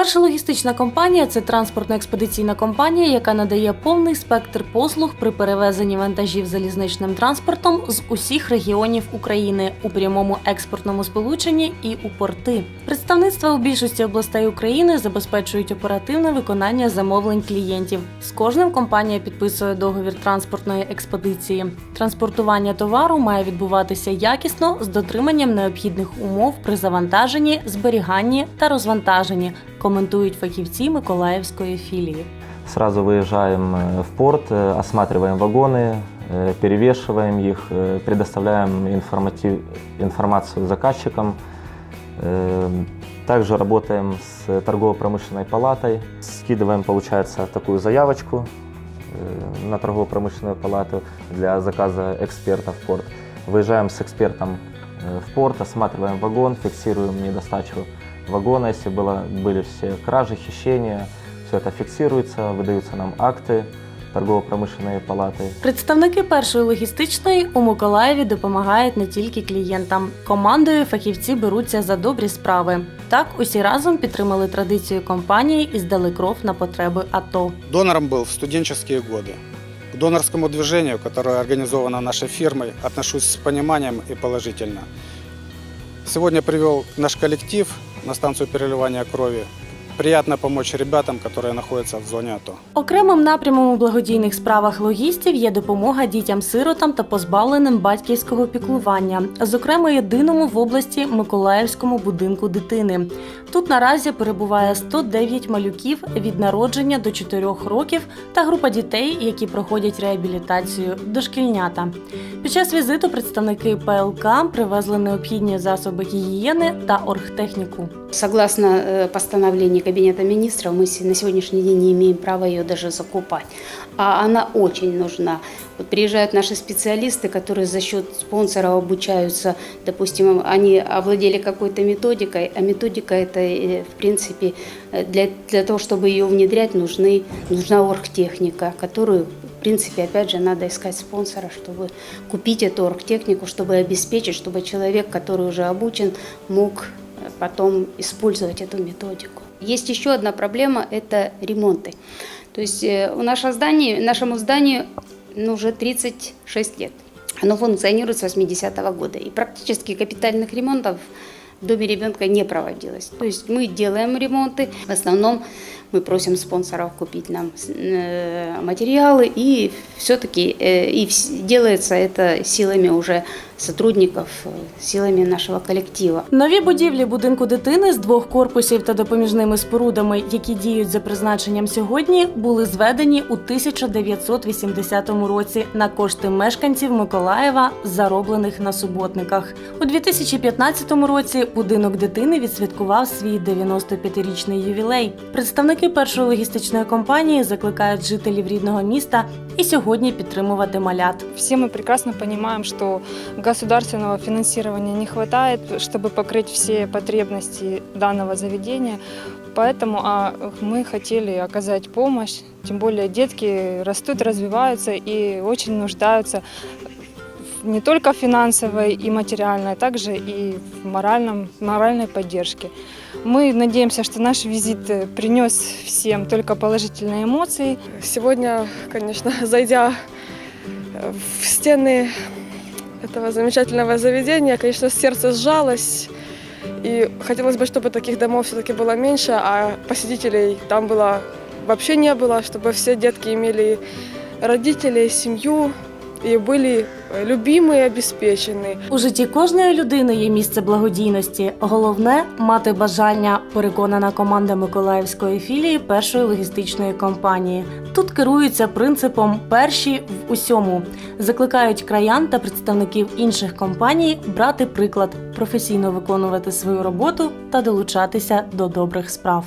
Перша логістична компанія це транспортно-експедиційна компанія, яка надає повний спектр послуг при перевезенні вантажів залізничним транспортом з усіх регіонів України у прямому експортному сполученні і у порти. Представництва у більшості областей України забезпечують оперативне виконання замовлень клієнтів. З кожним компанія підписує договір транспортної експедиції. Транспортування товару має відбуватися якісно з дотриманням необхідних умов при завантаженні, зберіганні та розвантаженні, коментують фахівці Миколаївської філії. Сразу выезжаем э, в порт, э, осматриваем вагоны, э, перевешиваем их, э, предоставляем информатив- информацию заказчикам. Э, Также работаем с торгово-промышленной палатой, скидываем, получается, такую заявочку э, на торгово-промышленную палату для заказа эксперта в порт. Выезжаем с экспертом э, в порт, осматриваем вагон, фиксируем недостачу вагона, если было, были все кражи, хищения, все это фиксируется, выдаются нам акты торгово-промышленной палаты. Представники першої логістичної у Миколаєві допомагають не тільки клієнтам. Командою фахівці беруться за добрі справи. Так усі разом підтримали традицію компанії і здали кров на потреби АТО. Донором был в студенческие годы. К донорскому движению, которое организовано нашей фирмой, отношусь с пониманием и положительно. Сегодня привел наш коллектив на станцию переливания крови. Приятно помочь ребятам, которые находятся в зоне АТО. Окремим напрямом у благодійних справах логістів є допомога дітям-сиротам та позбавленим батьківського піклування, зокрема єдиному в області Миколаївському будинку дитини. Тут наразі перебуває 109 малюків від народження до 4 років та група дітей, які проходять реабілітацію дошкільнята. Під час візиту представники ПЛК привезли необхідні засоби гігієни та оргтехніку. Согласно э, постановлению Кабинета министров, мы на сегодняшний день не имеем права ее даже закупать. А она очень нужна. Вот приезжают наши специалисты, которые за счет спонсоров обучаются. Допустим, они овладели какой-то методикой, а методика это, э, в принципе, э, для, для того, чтобы ее внедрять, нужны, нужна оргтехника, которую в принципе, опять же, надо искать спонсора, чтобы купить эту оргтехнику, чтобы обеспечить, чтобы человек, который уже обучен, мог потом использовать эту методику. Есть еще одна проблема – это ремонты. То есть э, у нашего здания, нашему зданию ну, уже 36 лет. Оно функционирует с 80-го года. И практически капитальных ремонтов в доме ребенка не проводилось. То есть мы делаем ремонты. В основном мы просим спонсоров купить нам э, материалы. И все-таки э, и делается это силами уже сотрудников, э, силами нашего коллектива. Нові будівлі будинку дитини з двох корпусів та допоміжними спорудами, які діють за призначенням сьогодні, були зведені у 1980 році на кошти мешканців Миколаєва, зароблених на суботниках. У 2015 році будинок дитини відсвяткував свій 95-річний ювілей. Представники першої логістичної компанії закликають жителів рідного міста і сьогодні підтримувати малят. Все мы прекрасно понимаем, что государственного финансирования не хватает, чтобы покрыть все потребности данного заведения. Поэтому а, мы хотели оказать помощь. Тем более детки растут, развиваются и очень нуждаются не только финансовой и материальной, а также и в моральном, моральной поддержке. Мы надеемся, что наш визит принес всем только положительные эмоции. Сегодня, конечно, зайдя в стены этого замечательного заведения, конечно, сердце сжалось. И хотелось бы, чтобы таких домов все-таки было меньше, а посетителей там было вообще не было, чтобы все детки имели родителей, семью и были э, любимы и обеспечены. У житті кожної людини є місце благодійності. Головне мати бажання, переконана команда Миколаївської філії першої логістичної компанії. Тут керуються принципом перші в усьому. Закликають краян та представників інших компаній брати приклад, професійно виконувати свою роботу та долучатися до добрих справ.